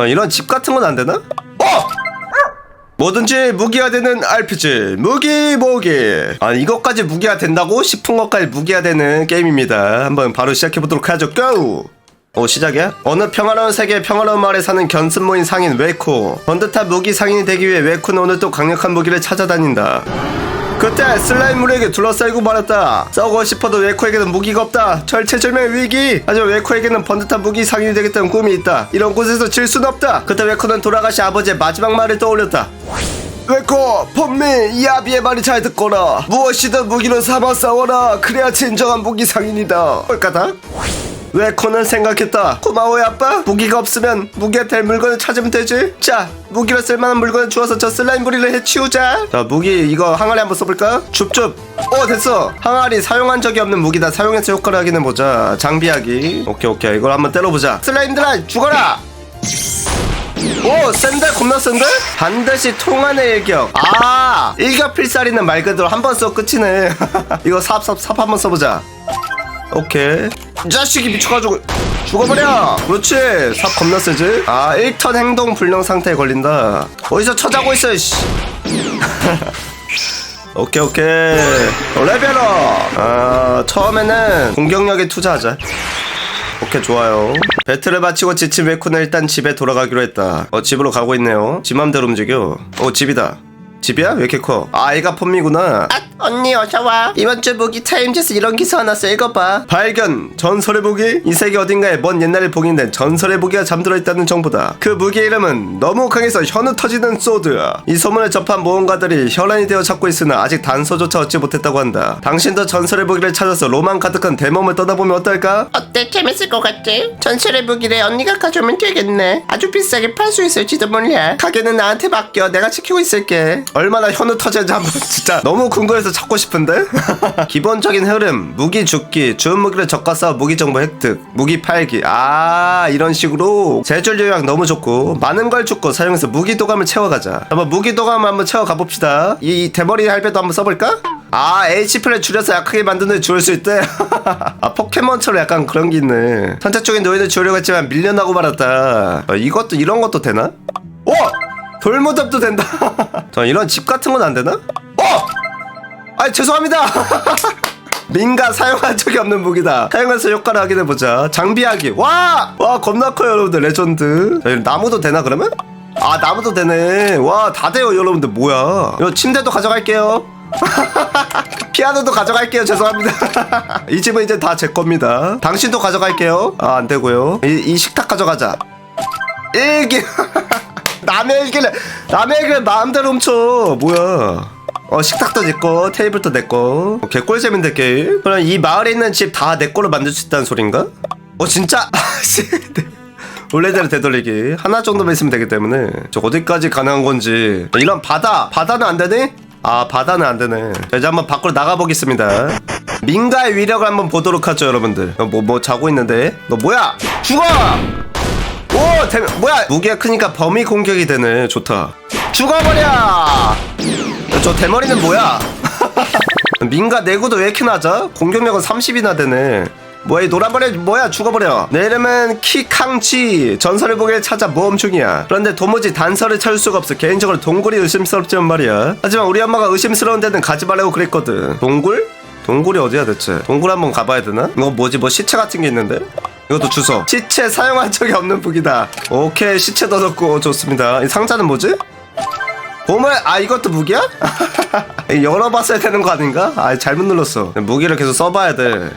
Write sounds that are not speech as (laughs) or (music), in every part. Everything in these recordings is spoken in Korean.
어, 이런 집 같은 건 안 되나? 어! 뭐든지 무기가 되는 RPG 무기 무기 아 이것까지 무기가 된다고 싶은 것까지 무기가 되는 게임입니다 한번 바로 시작해 보도록 하죠 고! 오 시작이야? 어느 평화로운 세계 평화로운 마을에 사는 견습모인 상인 웨코 번듯한 무기 상인이 되기 위해 웨코는 오늘 또 강력한 무기를 찾아다닌다 그때 슬라임물에게 둘러싸이고 말았다. 싸우고 싶어도 웨코에게는 무기가 없다. 절체절명의 위기. 하지만 웨코에게는 번듯한 무기 상인이 되겠다는 꿈이 있다. 이런 곳에서 질 수는 없다. 그때 웨코는 돌아가신 아버지의 마지막 말을 떠올렸다. 웨코 본미 이 아비의 말이 잘 듣거라. 무엇이든 무기로 삼아 싸워라. 그래야 진정한 무기 상인이다. 꼴까다 웨코는 생각했다? 고마워요 아빠. 무기가 없으면 무기가 될 물건을 찾으면 되지. 자 무기로 쓸만한 물건을 주어서 저 슬라임 부리를 해치우자. 자 무기 이거 항아리 한번 써볼까? 줍줍. 오 됐어. 항아리 사용한 적이 없는 무기다 사용해서 효과를 확인해 보자. 장비하기. 오케이 오케이. 이걸 한번 때려보자. 슬라임들아 죽어라! 오 센데? 겁나 센데? 반드시 통하는 일격. 아 일격 필살이는 말 그대로 한 번 써 끝이네. (laughs) 이거 삽삽삽 한 번 써보자 오케이. 이 자식이 미쳐가지고 죽어버려! 그렇지! 삽 겁나 세지? 아 1턴 행동 불능 상태에 걸린다. 어디서 쳐자고 있어 씨. (laughs) 오케이 오케이. 어, 레벨업! 아 처음에는 공격력에 투자하자. 오케이 좋아요. 배틀을 마치고 지친 웨코는 일단 집에 돌아가기로 했다. 어 집으로 가고 있네요. 집 맘대로 움직여. 어 집이다 집이야? 왜 이렇게 커? 아 얘가 폼미구나 아 언니 어서와 이번 주 무기 타임즈에서 이런 기사 하나 써 읽어봐 발견 전설의 무기 이 세계 어딘가에 먼 옛날에 봉인된 전설의 무기가 잠들어 있다는 정보다 그 무기의 이름은 너무 강해서 현우 터지는 소드 이 소문을 접한 모험가들이 혈안이 되어 찾고 있으나 아직 단서조차 얻지 못했다고 한다 당신도 전설의 무기를 찾아서 로망 가득한 대몸을 떠나보면 어떨까? 어때? 재밌을 것 같지? 전설의 무기를 언니가 가져오면 되겠네. 아주 비싸게 팔 수 있을지도 몰라. 가게는 나한테 맡겨 내가 지키고 있을게 얼마나 현우 터지는지 한번 (laughs) 진짜 너무 궁금해서 찾고 싶은데? (laughs) 기본적인 흐름 무기 죽기 주운 무기를 싸워 무기 정보 획득 무기 팔기. 아 이런 식으로 제줄 요약 너무 좋고 많은 걸 죽고 사용해서 무기 도감을 채워가자. 한번 무기 도감을 한번 채워가 봅시다. 이, 이 대머리 할배도 한번 써볼까? 아 HP를 줄여서 약하게 만드는 데 줄일 수 있대. (laughs) 아 포켓몬처럼 약간 그런 게 있네. 선택적인 노예를 주려고 했지만 밀려나고 말았다. 어, 이것도 이런 것도 되나? 오! 돌무덤도 된다. (laughs) 저 이런 집 같은 건 안 되나? 어! 아 죄송합니다. (laughs) 민가 사용한 적이 없는 무기다. 사용해서 효과를 확인해 보자. 장비하기. 와! 와 겁나 커요 여러분들 레전드. 자, 나무도 되나 그러면? 아 나무도 되네. 와 다 돼요 여러분들 뭐야? 이거 침대도 가져갈게요. (laughs) 피아노도 가져갈게요. 죄송합니다. 이 집은 이제 다 제 겁니다. 당신도 가져갈게요. 아 안 되고요. 이, 이 식탁 가져가자. 일기. 남의 일기를 남의 일기를 마음대로 훔쳐. 뭐야. 어 식탁도 내꺼 테이블도 내꺼 어, 개꿀잼인데 게임 그럼 이 마을에 있는 집 다 내꺼로 만들 수 있다는 소린가? 어 진짜? (laughs) 아씨. 원래대로 되돌리기. 하나 정도만 있으면 되기 때문에. 저 어디까지 가능한 건지. 이런 바다. 바다는 안 되네? 아 바다는 안 되네. 자, 이제 한번 밖으로 나가보겠습니다. 민가의 위력을 한번 보도록 하죠 여러분들. 뭐뭐 자고 있는데. 너 뭐야? 죽어 오! 대, 뭐야! 무게가 크니까 범위 공격이 되네. 좋다. 죽어버려! 저 대머리는 뭐야? (laughs) 민가 내구도 왜 이렇게 낮아? 공격력은 30이나 되네. 뭐야 이 노란머리 뭐야 죽어버려 내 이름은 키캉치 전설의 무기를 찾아 모험 중이야 그런데 도무지 단서를 찾을 수가 없어 개인적으로 동굴이 의심스럽지만 말이야 하지만 우리 엄마가 의심스러운 데는 가지 말라고 그랬거든 동굴? 동굴이 어디야 대체 동굴 한번 가봐야 되나? 이거 뭐지 뭐 시체 같은 게 있는데? 이것도 주소 시체 사용한 적이 없는 무기다 오케이 시체도 넣고 좋습니다 이 상자는 뭐지? 보물 아 이것도 무기야? (laughs) 열어봤어야 되는 거 아닌가? 아 잘못 눌렀어 무기를 계속 써봐야 돼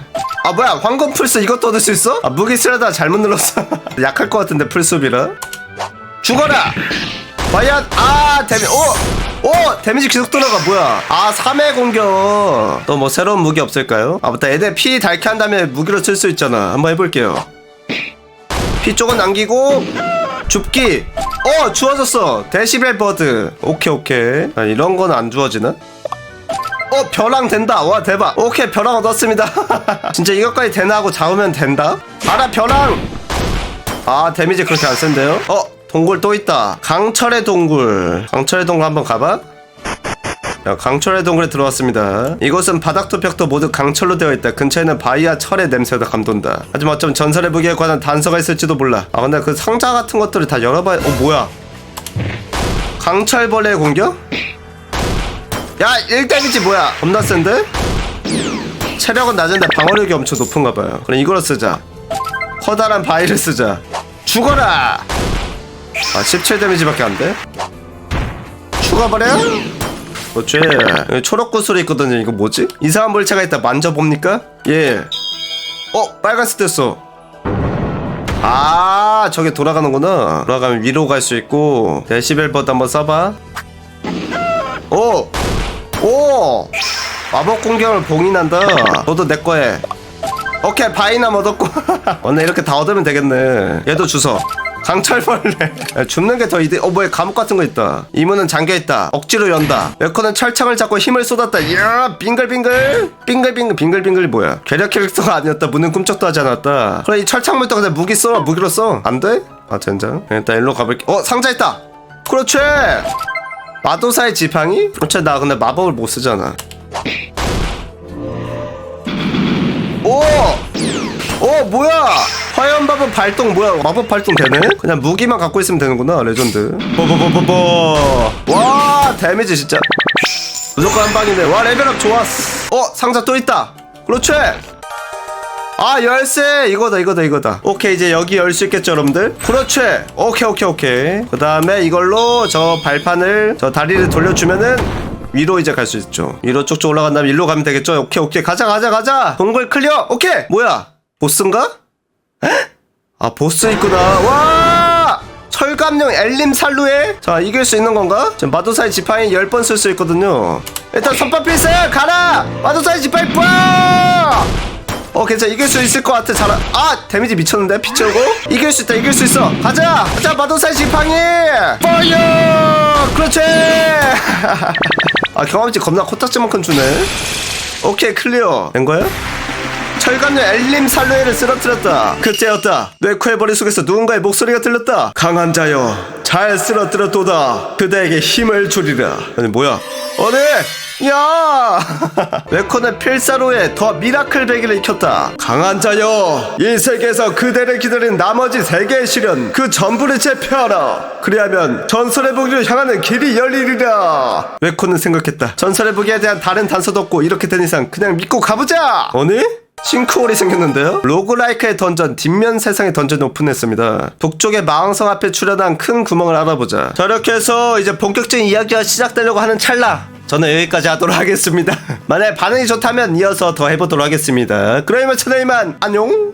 아 뭐야 황금 풀스 이것도 얻을 수 있어? 아 무기 쓰려다 잘못 눌렀어 (laughs) 약할 것 같은데 풀숲이라 죽어라 과연 아 데미 오! 오! 데미지 계속 돌아가 뭐야. 아 3회 공격. 또 뭐 새로운 무기 없을까요? 아 맞다. 애들 피 닳게 한 다음에 무기로 쓸 수 있잖아. 한번 해볼게요. 피 쪽은 남기고 줍기. 어 주워졌어. 데시벨 버드. 오케이 오케이. 아, 이런 건 안 주워지나? 어 벼랑 된다. 와 대박. 오케이 벼랑 얻었습니다. (laughs) 진짜 이것까지 되나 하고 잡으면 된다? 알아 벼랑. 아 데미지 그렇게 안 센데요? 어 동굴 또 있다 강철의 동굴 강철의 동굴 한번 가봐 자, 강철의 동굴에 들어왔습니다. 이곳은 바닥도 벽도 모두 강철로 되어 있다. 근처에는 바위와 철의 냄새가 감돈다. 하지만 어쩜 전설의 무기에 관한 단서가 있을지도 몰라. 아 근데 그 상자 같은 것들을 다 열어봐야. 어 뭐야? 강철벌레의 공격? 야 1데미지 뭐야? 겁나 센데? 체력은 낮은데 방어력이 엄청 높은가 봐요. 그럼 이걸로 쓰자. 커다란 바위를 쓰자. 죽어라! 아 17 데미지밖에 안 돼? 죽어버려? 그렇지 여기 초록 구슬이 있거든요 이거 뭐지? 이상한 물체가 있다 만져봅니까? 예 어? 빨간색 됐어 아 저게 돌아가는구나 돌아가면 위로 갈 수 있고 데시벨 버드 한번 써봐 오! 오! 마법 공격을 봉인한다 너도 내 거에 오케이 바이남 얻었고 (laughs) 오늘 이렇게 다 얻으면 되겠네 얘도 주워 강철벌레. 야, 줍는 게 더 이득 어 뭐야 감옥 같은 거 있다. 이 문은 잠겨있다. 억지로 연다. 웨커는 철창을 잡고 힘을 쏟았다. 이야 빙글빙글. 빙글빙글 빙글빙글이 뭐야. 괴력 캐릭터가 아니었다. 문은 꿈쩍도 하지 않았다. 그래 이 철창물도 그냥 무기 써. 무기로 써. 안돼? 아 젠장. 일단 일로 가볼게. 어 상자 있다. 그렇지. 마도사의 지팡이? 그렇지. 나 근데 마법을 못 쓰잖아. 오! 오 뭐야 화염마법 발동 뭐야? 마법 발동 되네? 그냥 무기만 갖고 있으면 되는구나 레전드. 뽀뽀뽀뽀뽀 와 데미지 진짜. 무조건 한 방이네 와 레벨업 좋았어. 어 상자 또 있다. 그렇지. 아 열쇠. 이거다 이거다 이거다. 오케이 이제 여기 열 수 있겠죠 여러분들? 그렇지. 오케이 오케이 오케이. 그 다음에 이걸로 저 발판을 저 다리를 돌려주면은 위로 이제 갈 수 있죠. 위로 쭉쭉 올라간 다음에 일로 가면 되겠죠? 오케이 오케이. 가자 가자 가자. 동굴 클리어. 오케이. 뭐야? 보스인가? 에? 아 보스 있구나 와! 철감용 엘림 살루에? 자 이길 수 있는 건가? 지금 마도사의 지팡이 10번 쓸 수 있거든요. 일단 선빵 필살 가라! 마도사의 지팡이 빠! 어 괜찮아. 이길 수 있을 것 같아. 잘아 아 데미지 미쳤는데? 피 채우고? 이길 수 있다. 이길 수 있어. 가자! 가자 마도사의 지팡이! 파이어! 그렇지! (laughs) 아 경험치 겁나 코딱지만큼 주네. 오케이 클리어. 된 거야? 철감용 엘림 살루에를 쓰러뜨렸다. 그때였다. 뇌코의 머리 속에서 누군가의 목소리가 들렸다. 강한 자여 잘 쓰러뜨렸도다. 그대에게 힘을 주리라. 아니 뭐야? 어네! 야! (laughs) 뇌코는 필사로에 더 미라클 베기를 익혔다. 강한 자여 이 세계에서 그대를 기다린 나머지 세계의 시련 그 전부를 제패하라. 그리하면 전설의 무기로 향하는 길이 열리리라. 뇌코는 생각했다. 전설의 무기에 대한 다른 단서도 없고 이렇게 된 이상 그냥 믿고 가보자! 어네? 싱크홀이 생겼는데요? 로그라이크의 던전 뒷면 세상의 던전이 오픈했습니다. 북쪽의 마왕성 앞에 출현한 큰 구멍을 알아보자. 자 이렇게 해서 이제 본격적인 이야기가 시작되려고 하는 찰나 저는 여기까지 하도록 하겠습니다. (laughs) 만약 반응이 좋다면 이어서 더 해보도록 하겠습니다. 그러면 채널이만 안녕